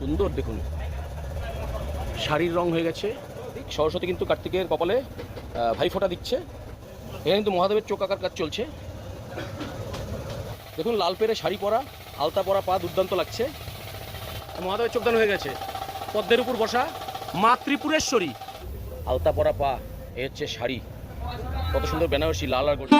সুন্দর, দেখুন। শাড়ির রং হয়ে গেছে। সরস্বতী কিন্তু কার্তিকের কপালে ভাইফোঁটা দিচ্ছে। এখানে কিন্তু মহাদেবের চোখ আঁকার কাজ চলছে। দেখুন, লাল পেরে শাড়ি পরা আলতা পরা পা দুর্দান্ত লাগছে। মহাদেবের চোখদান হয়ে গেছে। পদ্মের উপর বসা মা ত্রিপুরেশ্বরী আলতা পরা পা, এ হচ্ছে শাড়ি। কত সুন্দর বেনারসি, লাল আর গোল্ড।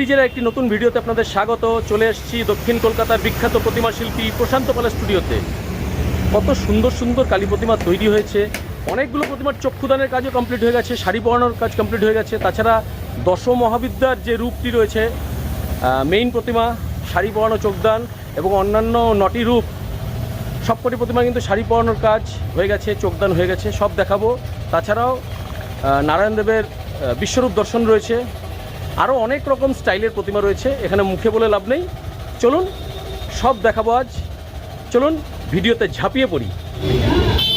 সিরিজের একটি নতুন ভিডিওতে আপনাদের স্বাগত। চলে এসেছি দক্ষিণ কলকাতার বিখ্যাত প্রতিমা শিল্পী প্রশান্ত পালের স্টুডিওতে। কত সুন্দর সুন্দর কালী প্রতিমা তৈরি হয়েছে। অনেকগুলো প্রতিমার চক্ষুদানের কাজও কমপ্লিট হয়ে গেছে, শাড়ি পরানোর কাজ কমপ্লিট হয়ে গেছে। তাছাড়া দশ মহাবিদ্যার যে রূপটি রয়েছে মেইন প্রতিমা, শাড়ি পরানো চোখদান এবং অন্যান্য নটি রূপ, সবকটি প্রতিমা কিন্তু শাড়ি পরানোর কাজ হয়ে গেছে, চোখদান হয়ে গেছে, সব দেখাবো। তাছাড়াও নারায়ণ দেবের বিশ্বরূপ দর্শন রয়েছে। আরও অনেক রকম স্টাইলের প্রতিমা রয়েছে, এখানে মুখে বলে লাভ নেই। চলুন, সব দেখাবো আজ। চলুন, ভিডিওতে ঝাঁপিয়ে পড়ি।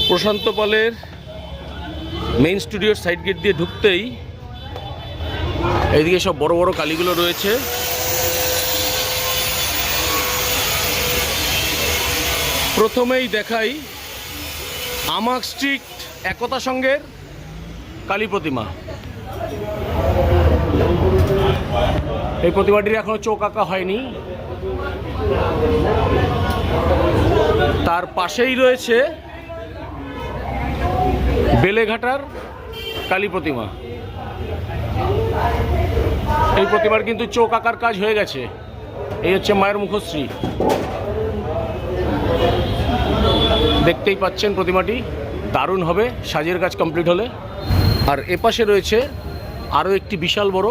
প্রশান্ত পালের মেইন স্টুডিওর সাইড গেট দিয়ে ঢুকতেই এইদিকে সব বড় বড় কালীগুলো রয়েছে। প্রথমেই দেখাই আমাক স্ট্রিট একতা সঙ্গের কালী প্রতিমা। এই প্রতিমাটির এখনও চোখ আঁকা হয়নি। তার পাশেই রয়েছে বেলেঘাটার কালী প্রতিমা। এই প্রতিমার কিন্তু চোখ আঁকার কাজ হয়ে গেছে। এই হচ্ছে মায়ের মুখশ্রী। দেখতেই পাচ্ছেন প্রতিমাটি। দারুণ হবে, সাজের কাজ কমপ্লিট হলে। আর এপাশে রয়েছে আরও একটি বিশাল বড়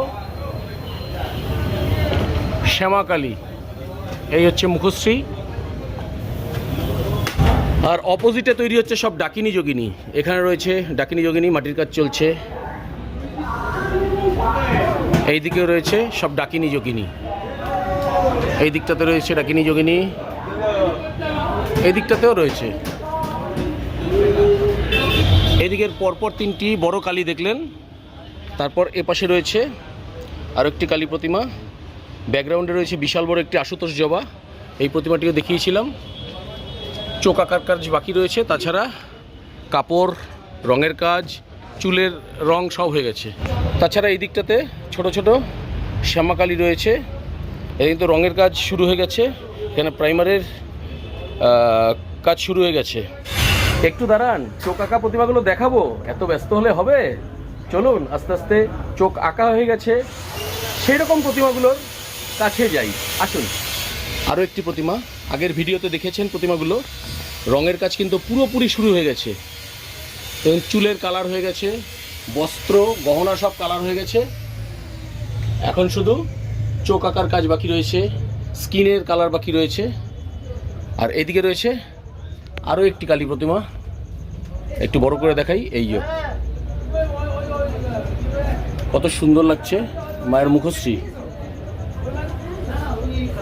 শ্যামাকালী। এই হচ্ছে মুখশ্রী। আর অপোজিটে তৈরি হচ্ছে সব ডাকিনী যোগিনী। এখানে রয়েছে ডাকিনী যোগিনী, মাটির কাজ চলছে। এই দিকেও রয়েছে সব ডাকিনী যোগিনী। এই দিকটাতে রয়েছে ডাকিনী যোগিনী। এই দিকটাতেও রয়েছে। এদিকের পরপর তিনটি বড় কালী দেখলেন। তারপর এ পাশে রয়েছে আরও একটি কালী প্রতিমা। ব্যাকগ্রাউন্ডে রয়েছে বিশাল বড় একটি আশুতোষ জবা। এই প্রতিমাটিও দেখিয়েছিলাম। চোখ আঁকার কাজ বাকি রয়েছে, তাছাড়া কাপড়, রঙের কাজ, চুলের রং সব হয়ে গেছে। তাছাড়া এই দিকটাতে ছোট ছোট শ্যামাকালী রয়েছে। এই কিন্তু রঙের কাজ শুরু হয়ে গেছে। এখানে প্রাইমারের কাজ শুরু হয়ে গেছে। একটু দাঁড়ান, চোখ আঁকা প্রতিমাগুলো দেখাবো। এত ব্যস্ত হলে হবে? চলুন, আস্তে আস্তে চোখ আঁকা হয়ে গেছে। সেই রকম প্রতিমাগুলোর কাছে যাই। আসুন। আরও একটি প্রতিমা। আগের ভিডিওতে দেখেছেন প্রতিমাগুলো। রঙের কাজ কিন্তু পুরোপুরি শুরু হয়ে গেছে। এবং চুলের কালার হয়ে গেছে। বস্ত্র, গহনা সব কালার হয়ে গেছে। এখন শুধু চোখ আঁকার কাজ বাকি রয়েছে। স্কিনের কালার বাকি রয়েছে। আর এদিকে রয়েছে আরও একটি কালী প্রতিমা। একটু বড় করে দেখাই। এই কত সুন্দর লাগছে মায়ের মুখশ্রী।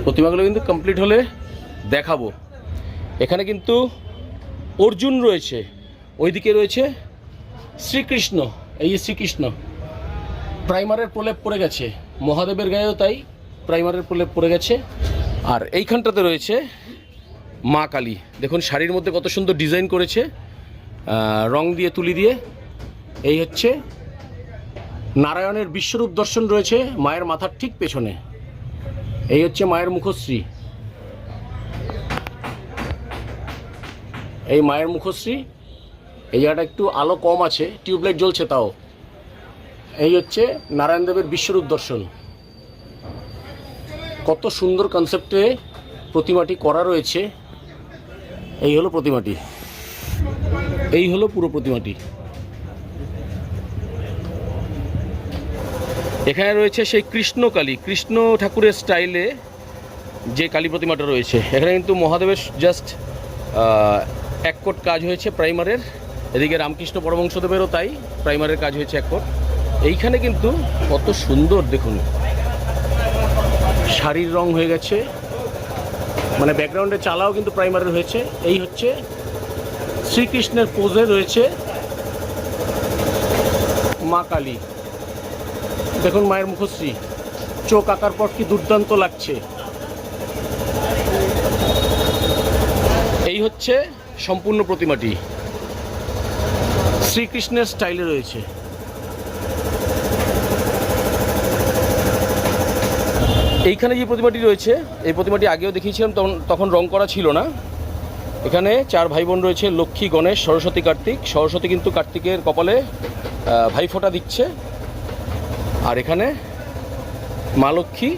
প্রতিমাগুলো কিন্তু কমপ্লিট হলে দেখাবো। এখানে কিন্তু অর্জুন রয়েছে। ওইদিকে রয়েছে শ্রীকৃষ্ণ। এই শ্রীকৃষ্ণ, প্রাইমারের প্রলেপ পড়ে গেছে। মহাদেবের গায়েও তাই প্রাইমারের প্রলেপ পড়ে গেছে। আর এইখানটাতে রয়েছে মা কালী। দেখুন, শাড়ির মধ্যে কত সুন্দর ডিজাইন করেছে। রং দিয়ে তুলি দিয়ে। এই হচ্ছে নারায়ণের বিশ্বরূপ দর্শন রয়েছে মায়ের মাথার ঠিক পেছনে। এই হচ্ছে মায়ের মুখশ্রী। এই মায়ের মুখশ্রী, এই জায়গাটা একটু আলো কম আছে, টিউবলাইট জ্বলছে তাও। এই হচ্ছে নারায়ণ দেবের বিশ্বরূপ দর্শন। কত সুন্দর কনসেপ্টে প্রতিমাটি করা রয়েছে। এই হলো প্রতিমাটি। এই হলো পুরো প্রতিমাটি। এখানে রয়েছে সেই কৃষ্ণকালী কৃষ্ণ ঠাকুরের স্টাইলে যে কালী প্রতিমাটা রয়েছে। এখানে কিন্তু মহাদেবের জাস্ট এক কোট কাজ হয়েছে প্রাইমারের। এদিকে রামকৃষ্ণ পরমংশদেবেরও তাই, প্রাইমারের কাজ হয়েছে এক কোট। এইখানে কিন্তু কত সুন্দর, দেখুন। শাড়ির রং হয়ে গেছে। মানে ব্যাকগ্রাউন্ডে চালাও কিন্তু প্রাইমারের হয়েছে। এই হচ্ছে শ্রীকৃষ্ণের পোজে রয়েছে মা কালী। দেখুন মায়ের মুখশ্রী। চোখ আঁকার পর কি দুর্দান্ত লাগছে। এই হচ্ছে সম্পূর্ণ প্রতিমাটি। শ্রীকৃষ্ণের স্টাইলে রয়েছে। এইখানে যে প্রতিমাটি রয়েছে, এই প্রতিমাটি আগেও দেখিয়েছিলাম, তখন তখন রং করা ছিল না। এখানে চার ভাই বোন রয়েছে, লক্ষ্মী, গণেশ, সরস্বতী, কার্তিক। সরস্বতী কিন্তু কার্তিকের কপালে ভাইফোঁটা দিচ্ছে। আর এখানে মা লক্ষ্মী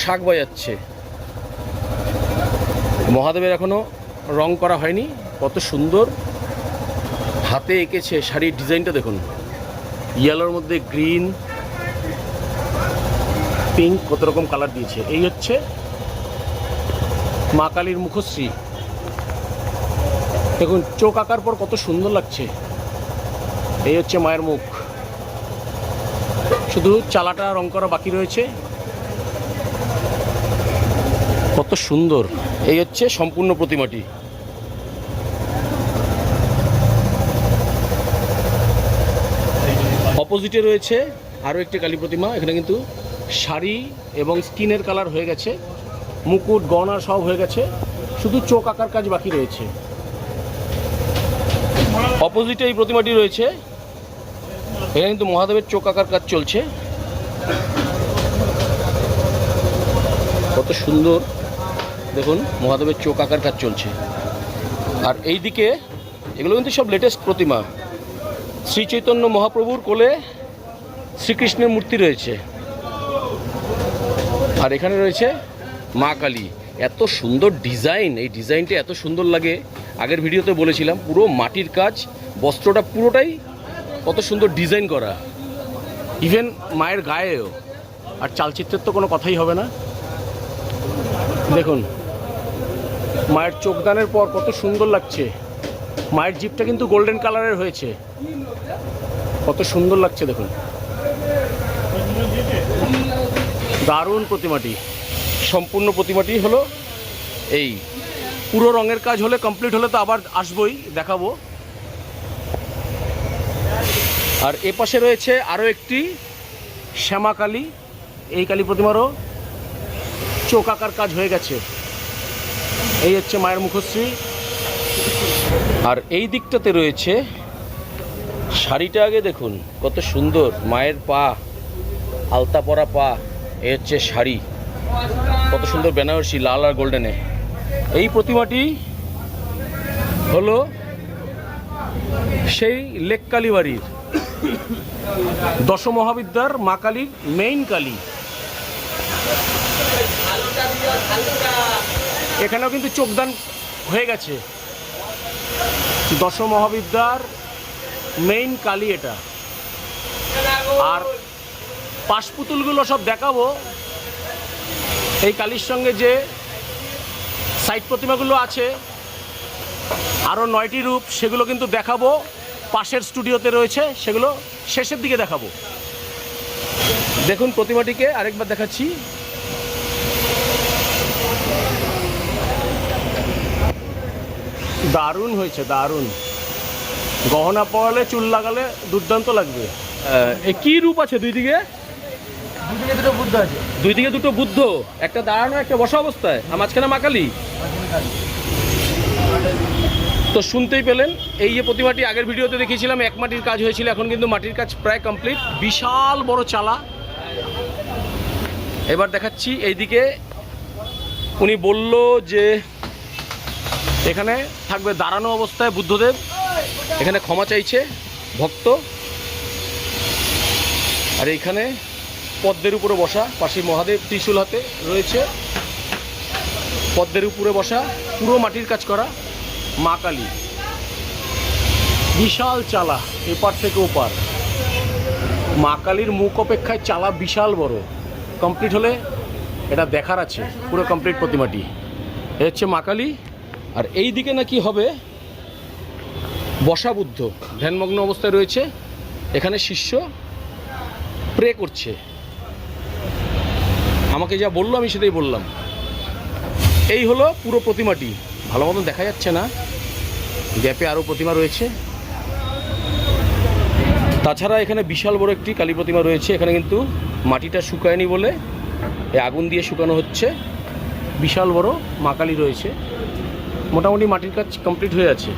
শাক বাজাচ্ছে। মহাদেবের এখনও রং করা হয়নি, কত সুন্দর। হাতে এঁকেছে শাড়ির ডিজাইনটা দেখুন। ইয়েলোর মধ্যে গ্রিন পিঙ্ক কত রকম কালার দিয়েছে। এই হচ্ছে মা কালীর মুখশ্রী। দেখুন, চোখ আঁকার পর কত সুন্দর লাগছে। এই হচ্ছে মায়ের মুখ। শুধু চালাটা, রং করা বাকি রয়েছে। কত সুন্দর। এই হচ্ছে সম্পূর্ণ প্রতিমাটি। অপোজিটে রয়েছে আরও একটি কালী প্রতিমা। এখানে কিন্তু শাড়ি এবং স্কিনের কালার হয়ে গেছে। মুকুট, গহনা সব হয়ে গেছে। শুধু চোখ আঁকার কাজ বাকি রয়েছে। অপোজিটে এই প্রতিমাটি রয়েছে। এখানে কিন্তু মহাদেবের চোখ আঁকার কাজ চলছে। কত সুন্দর। দেখুন, মহাদেবের চোখ আঁকার কাজ চলছে। আর এই দিকে এগুলো কিন্তু সব লেটেস্ট প্রতিমা। শ্রী চৈতন্য মহাপ্রভুর কোলে শ্রীকৃষ্ণের মূর্তি রয়েছে। আর এখানে রয়েছে মা কালী। এত সুন্দর ডিজাইন, এই ডিজাইনটা এত সুন্দর লাগে। আগের ভিডিওতে বলেছিলাম, পুরো মাটির কাজ, বস্ত্রটা পুরোটাই কত সুন্দর ডিজাইন করা। ইভেন মায়ের গায়েও। আর চালচিত্রের তো কোনো কথাই হবে না। দেখুন, মায়ের চোখদানের পর কত সুন্দর লাগছে। মায়ের জিপটা কিন্তু গোল্ডেন কালারের হয়েছে। কত সুন্দর লাগছে, দেখুন। দারুণ প্রতিমাটি। সম্পূর্ণ প্রতিমাটি হলো এই। পুরো রঙের কাজ হলে কমপ্লিট হলে তো আবার আসবই, দেখাবো। আর এ পাশে রয়েছে আরও একটি শ্যামা কালী এই কালী প্রতিমারও চোখ আঁকার কাজ হয়ে গেছে। এই হচ্ছে মায়ের মুখশ্রী। আর এই দিকটাতে রয়েছে শাড়িটা আগে দেখুন, কত সুন্দর, মায়ের পা, আলতা পরা পা এ হচ্ছে শাড়ি। কত সুন্দর বেনারসি, লাল আর গোল্ডেনে। এই প্রতিমাটি হলো সেই লেক কালীবাড়ির দশমহাবিদ্যার মা কালীর মেইন কালী। এখানেও কিন্তু চোখদান হয়ে গেছে। দশ মহাবিদ্যার মেইন কালী এটা। আর পাশপুতুলগুলো সব দেখাবো। এই কালীর সঙ্গে যে সাইড প্রতিমাগুলো আছে, আরও নয়টি রূপ, সেগুলো কিন্তু দেখাবো। পাশের স্টুডিওতে রয়েছে সেগুলো শেষের দিকে দেখাবো। দেখুন প্রতিমাটিকে আরেকবার দেখাচ্ছি। দারুণ হয়েছে দারুণ। গহনা পড়ালে চুল লাগালে দুর্দান্ত লাগবে। এ কি রূপ আছে দুই দিকে? দুদিকে দুটো বুদ্ধ আছে। দুই দিকে দুটো বুদ্ধ একটা দাঁড়ানো একটা বসা অবস্থায়। আর মাঝখানে মাকালি তো শুনতেই পেলেন, এই যে প্রতিমাটি আগের ভিডিওতে দেখিয়েছিলাম, এক মাটির কাজ হয়েছিল, এখন কিন্তু মাটির কাজ প্রায় কমপ্লিট বিশাল বড় চালা। এবার দেখাচ্ছি এইদিকে, উনি বলল যে এখানে থাকবে দাঁড়ানো অবস্থায় বুদ্ধদেব, এখানে ক্ষমা চাইছে ভক্ত। আর এইখানে পদ্মের উপরে বসা পাশে মহাদেব ত্রিশূল হাতে রয়েছে। পদ্মের উপরে বসা, পুরো মাটির কাজ করা। মা কালী। বিশাল চালা, এপার থেকে ওপার। মা কালীর মুখ অপেক্ষায় চালা বিশাল বড়। কমপ্লিট হলে এটা দেখার আছে, পুরো কমপ্লিট প্রতিমাটি। এ হচ্ছে মা কালী। আর এই দিকে নাকি হবে বসা বুদ্ধ ধ্যানমগ্ন অবস্থায় রয়েছে। এখানে শিষ্য প্রে করছে। আমাকে যা বলল আমি সেটাই বললাম। এই হলো পুরো প্রতিমাটি। ভালো মতন দেখা যাচ্ছে না। গ্যাপে আরও প্রতিমা রয়েছে। তাছাড়া এখানে বিশাল বড় একটি কালী প্রতিমা রয়েছে। এখানে কিন্তু মাটিটা শুকায়নি বলে এই আগুন দিয়ে শুকানো হচ্ছে। বিশাল বড় মা কালী রয়েছে। মোটামুটি মাটির কাজ কমপ্লিট হয়ে আছে।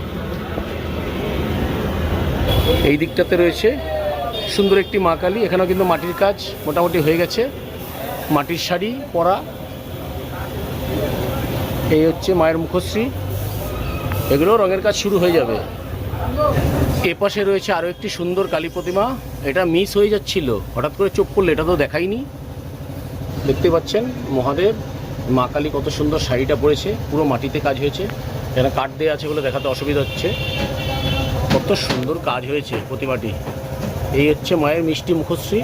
এই দিকটাতে রয়েছে সুন্দর একটি মা কালী। এখানেও কিন্তু মাটির কাজ মোটামুটি হয়ে গেছে। মাটির শাড়ি, পরা এই হচ্ছে মায়ের মুখশ্রী। এগুলো রঙের কাজ শুরু হয়ে যাবে। এ পাশে রয়েছে আরও একটি সুন্দর কালী প্রতিমা। এটা মিস হয়ে যাচ্ছিল। হঠাৎ করে চোখ পড়লে, এটা তো দেখাইনি। দেখতে পাচ্ছেন, মহাদেব, মা কালী কত সুন্দর শাড়িটা পরেছে। পুরো মাটিতে কাজ হয়েছে। এখানে কাঠ দেওয়া আছে বলে দেখাতে অসুবিধা হচ্ছে। কত সুন্দর কাজ হয়েছে প্রতিমাটি। এই হচ্ছে মায়ের মিষ্টি মুখশ্রী।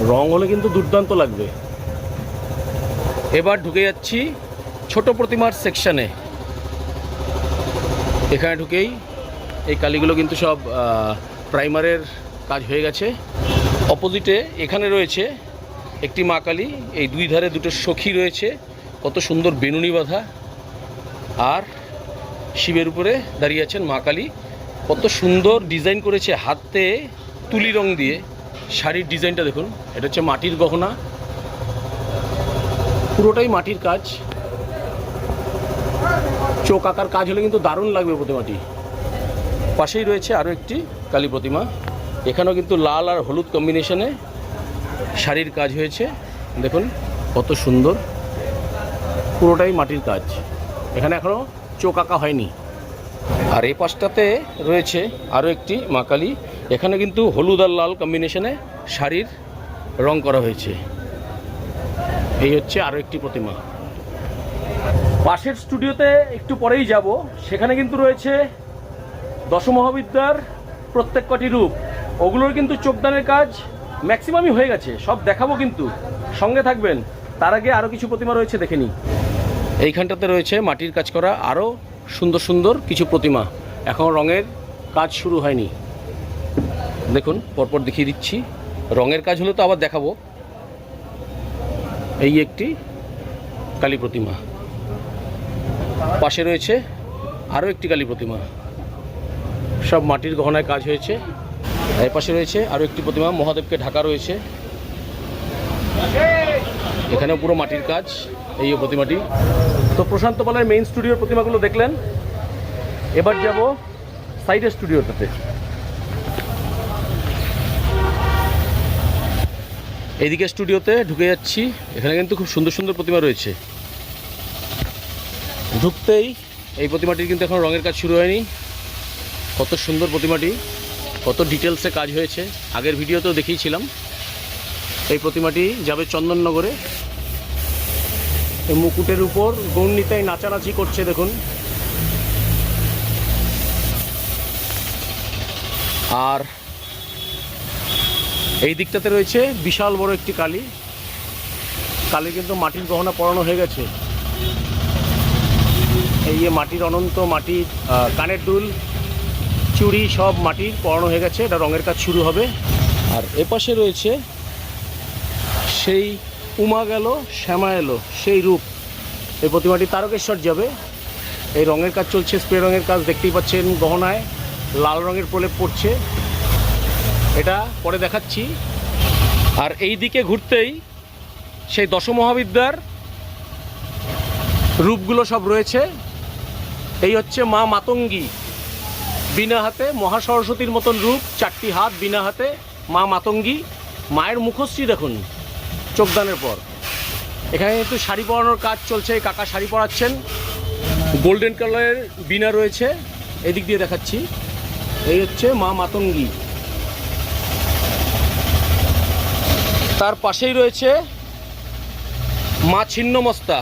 রং হলে কিন্তু দুর্দান্ত লাগবে। এবার ঢুকে যাচ্ছি ছোট প্রতিমার সেকশানে এখানে ঢুকেই এই কালিগুলো কিন্তু সব প্রাইমারের কাজ হয়ে গেছে। অপোজিটে এখানে রয়েছে একটি মা কালী, এই দুই ধারে দুটো সখী রয়েছে। কত সুন্দর বেনুনি বাঁধা। আর শিবের উপরে দাঁড়িয়ে আছেন মা কালী। কত সুন্দর ডিজাইন করেছে হাতে তুলি রং দিয়ে। শাড়ির ডিজাইনটা দেখুন, এটা হচ্ছে মাটির গহনা। পুরোটাই মাটির কাজ। চোখ আঁকার কাজ হলে কিন্তু দারুণ লাগবে প্রতিমাটি। পাশেই রয়েছে আরও একটি কালী প্রতিমা। এখানেও কিন্তু লাল আর হলুদ কম্বিনেশনে শাড়ির কাজ হয়েছে। দেখুন কত সুন্দর। পুরোটাই মাটির কাজ। এখানে এখনও চোখ আঁকা হয়নি। আর এই পাশটাতে রয়েছে আরও একটি মা কালী। এখানে কিন্তু হলুদ আর লাল কম্বিনেশনে শাড়ির রং করা হয়েছে। এই হচ্ছে আরও একটি প্রতিমা। পাশের স্টুডিওতে একটু পরেই যাব। সেখানে কিন্তু রয়েছে দশমহাবিদ্যার প্রত্যেক কটি রূপ। ওগুলোর কিন্তু চোখদানের কাজ ম্যাক্সিমামই হয়ে গেছে। সব দেখাবো কিন্তু। সঙ্গে থাকবেন। তার আগে আরও কিছু প্রতিমা রয়েছে দেখে নিই। এইখানটাতে রয়েছে মাটির কাজ করা আরও সুন্দর সুন্দর কিছু প্রতিমা। এখন রঙের কাজ শুরু হয়নি। দেখুন, পরপর দেখিয়ে দিচ্ছি। রঙের কাজ হলে তো আবার দেখাবো। এই একটি কালী প্রতিমা। পাশে রয়েছে আরও একটি কালী প্রতিমা। সব মাটির গহনায় কাজ হয়েছে। এর পাশে রয়েছে আরও একটি প্রতিমা, মহাদেবকে ঢাকা রয়েছে। এখানেও পুরো মাটির কাজ, এই প্রতিমাটি। তো প্রশান্ত পালের মেইন স্টুডিওর প্রতিমাগুলো দেখলেন। এবার যাব সাইডের স্টুডিওটাতে এইদিকে স্টুডিওতে ঢুকে যাচ্ছি। এখানে কিন্তু খুব সুন্দর সুন্দর প্রতিমা রয়েছে। ঢুকতেই এই প্রতিমাটির কিন্তু এখন রঙের কাজ শুরু হয়নি। কত সুন্দর প্রতিমাটি, কত ডিটেলসে কাজ হয়েছে। আগের ভিডিওতেও দেখিয়েছিলাম। এই প্রতিমাটি যাবে চন্দননগরে। এই মুকুটের উপর গৌরনীতাই নাচানাচি করছে, দেখুন। আর এই দিকটাতে রয়েছে বিশাল বড় একটি কালী। কালী কিন্তু মাটির গহনা পরানো হয়ে গেছে। এই যে মাটির অনন্ত, মাটির কানের দুল, চুড়ি সব মাটির পরানো হয়ে গেছে, এটা রঙের কাজ শুরু হবে। আর এপাশে রয়েছে সেই উমা গেল, শ্যামা এলো, সেই রূপ। এই প্রতিমাটি তারকেশ্বর যাবে। এই রঙের কাজ চলছে, স্প্রে রঙের কাজ দেখতেই পাচ্ছেন গহনায়, লাল রঙের প্রলেপ পড়ছে। এটা পরে দেখাচ্ছি। আর এই দিকে ঘুরতেই সেই দশমহাবিদ্যার রূপগুলো সব রয়েছে। এই হচ্ছে মা মাতঙ্গী। বিনা হাতে মহাসরস্বতীর মতন রূপ, চারটি হাত বিনা হাতে মা মাতঙ্গী। মায়ের মুখশ্রী দেখুন, চোখদানের পর। এখানে একটু শাড়ি পরানোর কাজ চলছে কাকা শাড়ি পরাচ্ছেন। গোল্ডেন কালারের বিনা রয়েছে, এদিক দিয়ে দেখাচ্ছি। এই হচ্ছে মা মাতঙ্গী। তার পাশেই রয়েছে মা ছিন্নমস্তা।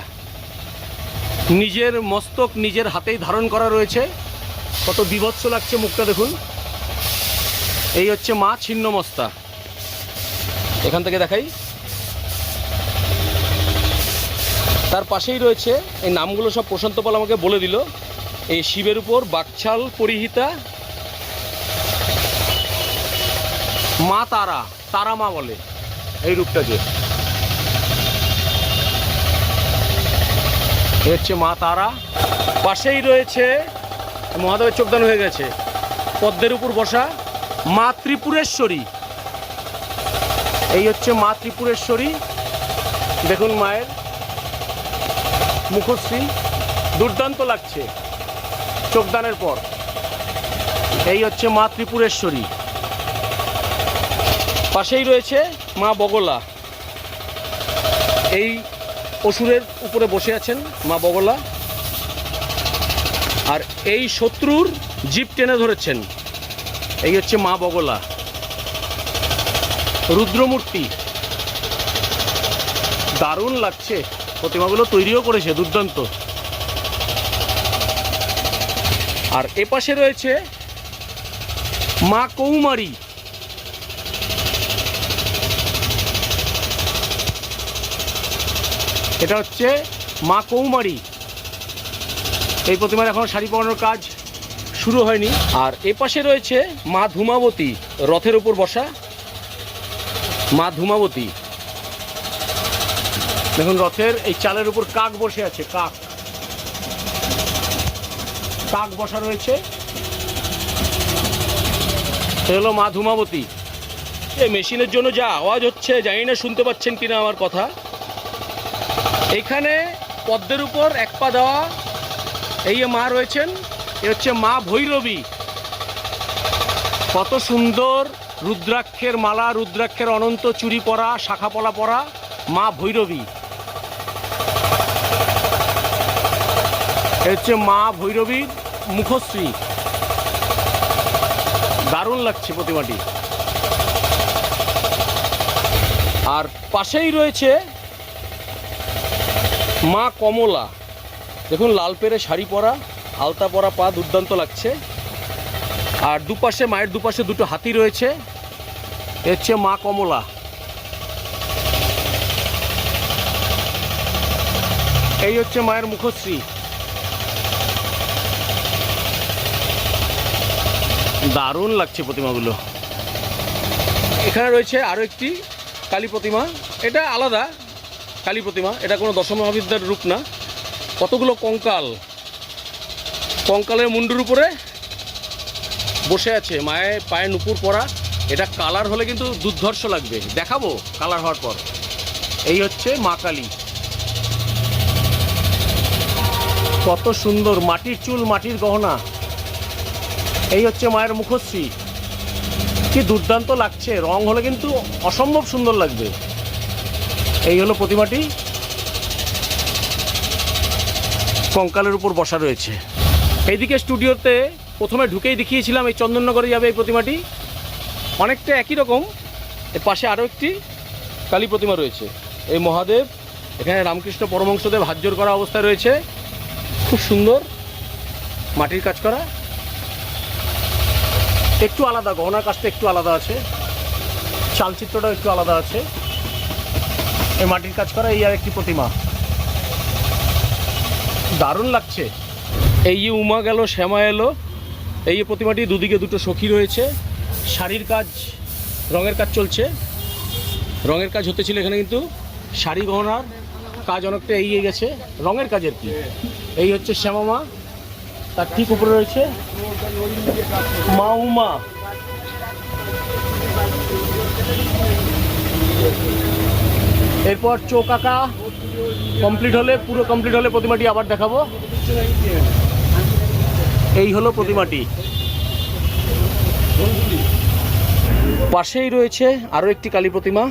নিজের মস্তক নিজের হাতেই ধারণ করা রয়েছে। কত বিভৎস লাগছে মুখটা দেখুন। এই হচ্ছে মা ছিন্ন মস্তা। এখান থেকে দেখাই। তার পাশেই রয়েছে, এই নামগুলো সব প্রশান্ত পাল আমাকে বলে দিল। এই শিবের উপর বাকছাল পরিহিতা, মা তারা তারা মা বলে, এই রূপটাকে হচ্ছে মা তারা। পাশেই রয়েছে, মহাদেবের চোখদান হয়ে গেছে, পদ্মের উপর বসা মা ত্রিপুরেশ্বরী। এই হচ্ছে মা ত্রিপুরেশ্বরী। দেখুন মায়ের মুখশ্রী, দুর্দান্ত লাগছে চোখদানের পর। এই হচ্ছে মা ত্রিপুরেশ্বরী। পাশেই রয়েছে মা বগলা। এই অসুরের উপরে বসে আছেন মা বগলা। আর এই শত্রুর জিপ টেনে ধরেছেন। এই হচ্ছে মা বগলা। রুদ্রমূর্তি। দারুণ লাগছে। প্রতিমাগুলো তৈরিও করেছে, দুর্দান্ত। আর এপাশে রয়েছে মা কৌমারী। এটা হচ্ছে মা কৌমারী। এই প্রতিমার এখন শাড়ি পরানোর কাজ শুরু হয়নি। আর এ পাশে রয়েছে মা ধূমাবতী, রথের উপর বসা মা ধূমাবতী। দেখুন, রথের এই চালের উপর কাক বসে আছে, কাক। কাক বসা রয়েছে। হলো মা ধূমাবতী। এই মেশিনের জন্য যা আওয়াজ হচ্ছে, জানি না, শুনতে পাচ্ছেন কিনা আমার কথা। এইখানে পদ্মের উপর এক পা দেওয়া এই মা রয়েছেন, এ হচ্ছে মা ভৈরবী। কত সুন্দর রুদ্রাক্ষের মালা, রুদ্রাক্ষের অনন্ত চুরি পরা, শাখা পলা পরা মা ভৈরবী। এ হচ্ছে মা ভৈরবীর মুখশ্রী। দারুণ লাগছে প্রতিমাটি। আর পাশেই রয়েছে মা কমলা। দেখুন, লাল পেরে শাড়ি পরা, আলতা পরা পা দুর্দান্ত লাগছে। আর দুপাশে, মায়ের দুপাশে দুটো হাতি রয়েছে। হচ্ছে মা কমলা। এই হচ্ছে মায়ের মুখশ্রী। দারুণ লাগছে প্রতিমাগুলো। এখানে রয়েছে আরও একটি কালী প্রতিমা। এটা আলাদা কালী প্রতিমা, এটা কোনো দশম মহাবিদ্যার রূপ না। কতগুলো কঙ্কাল? কঙ্কালের মুন্ডুর উপরে বসে আছে মায়ের পায়ে নুপুর পরা। এটা কালার হলে কিন্তু দুর্ধর্ষ লাগবে। দেখাবো কালার হওয়ার পর। এই হচ্ছে মা কালী। কত সুন্দর মাটির চুল, মাটির গহনা। এই হচ্ছে মায়ের মুখশ্রী। কি দুর্দান্ত লাগছে। রং হলে কিন্তু অসম্ভব সুন্দর লাগবে। এই হলো প্রতিমাটি। কঙ্কালের উপর বসা রয়েছে। এইদিকে স্টুডিওতে প্রথমে ঢুকেই দেখিয়েছিলাম এই চন্দননগরে যাবে এই প্রতিমাটি। অনেকটা একই রকম। এর পাশে আরও একটি কালী প্রতিমা রয়েছে। এই মহাদেব, এখানে রামকৃষ্ণ পরমংশদেব হাত করা অবস্থায় রয়েছে। খুব সুন্দর মাটির কাজ করা। একটু আলাদা গহনার কাজটা একটু আলাদা আছে। চালচিত্রটাও একটু আলাদা আছে। এই মাটির কাজ করা, এই আর একটি প্রতিমা। দারুণ লাগছে। এই যে উমা গেল, শ্যামা এলো, এই প্রতিমাটি দুদিকে দুটো সখী রয়েছে। শাড়ির কাজ, রঙের কাজ চলছে। রঙের কাজ হতেছিল এখানে কিন্তু শাড়ি গহনার। কাজ অনেকটা এগিয়ে গেছে। রঙের কাজের কি? এই হচ্ছে শ্যামা মা। তার ঠিক উপরে রয়েছে মা উমা। এরপর চোখ আঁকা কমপ্লিট হলে, পুরো কমপ্লিট হলে প্রতিমাটি আবার দেখাবো। এই হলো প্রতিমাটি। পাশেই রয়েছে আরও একটি কালী প্রতিমা।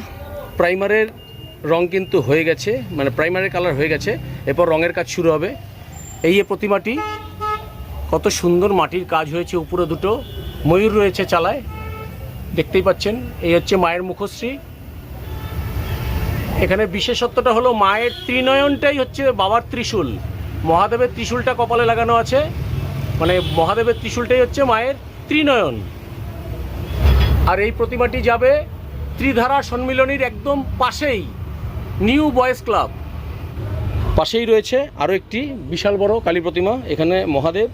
প্রাইমারের রং কিন্তু হয়ে গেছে মানে প্রাইমারের কালার হয়ে গেছে। এরপর রঙের কাজ শুরু হবে। এই প্রতিমাটি কত সুন্দর মাটির কাজ হয়েছে উপরে দুটো। ময়ূর রয়েছে চালায়। দেখতেই পাচ্ছেন, এই হচ্ছে মায়ের মুখশ্রী। এখানে বিশেষত্বটা হলো মায়ের ত্রিনয়নটাই হচ্ছে বাবার ত্রিশূল। মহাদেবের ত্রিশূলটা কপালে লাগানো আছে। মানে মহাদেবের ত্রিশূলটাই হচ্ছে মায়ের ত্রিনয়ন। আর এই প্রতিমাটি যাবে ত্রিধারা সম্মিলনীর একদম পাশেই, নিউ বয়েজ ক্লাব। পাশেই রয়েছে আরও একটি বিশাল বড় কালী প্রতিমা, এখানে মহাদেব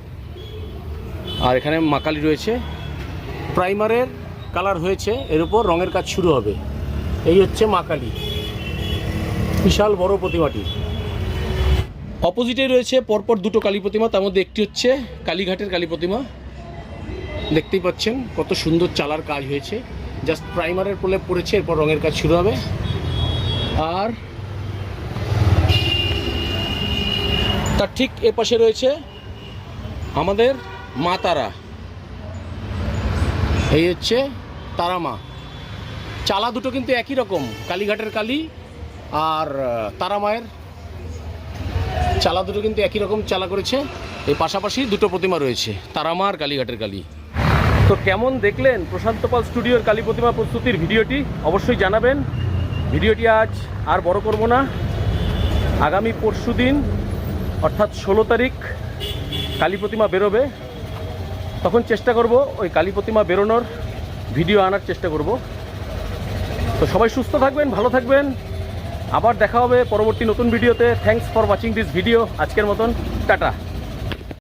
আর এখানে মা কালী রয়েছে। প্রাইমারের কালার হয়েছে, এর উপর রঙের কাজ শুরু হবে। এই হচ্ছে মা কালী। বিশাল বড় প্রতিমাটি। অপোজিটে রয়েছে পরপর দুটো কালী প্রতিমা, তার মধ্যে একটি হচ্ছে কালীঘাটের কালী প্রতিমা। দেখতেই পাচ্ছেন কত সুন্দর চালার কাজ হয়েছে। জাস্ট প্রাইমারের প্রলেপ পড়েছে, এরপর রঙের কাজ শুরু হবে। আর তার ঠিক এ পাশে রয়েছে আমাদের মা তারা। এই হচ্ছে তারা মা। চালা দুটো কিন্তু একই রকম, কালীঘাটের কালী আর তারা মায়ের চালা দুটো কিন্তু একই রকম চালা করেছে। এই পাশাপাশি দুটো প্রতিমা রয়েছে, তারা মা আর কালীঘাটের কালী। তো কেমন দেখলেন প্রশান্ত পাল স্টুডিওর কালী প্রতিমা প্রস্তুতির ভিডিওটি? অবশ্যই জানাবেন। ভিডিওটি আজ আর বড় করব না। আগামী পরশু দিন, অর্থাৎ ষোলো তারিখ, কালী প্রতিমা বেরোবে। তখন চেষ্টা করব ওই কালী প্রতিমা বেরোনোর ভিডিও আনার চেষ্টা করব। তো সবাই সুস্থ থাকবেন, ভালো থাকবেন। আবার দেখা হবে পরবর্তী নতুন ভিডিওতে। Thanks for watching this video আজকের মতন টাটা।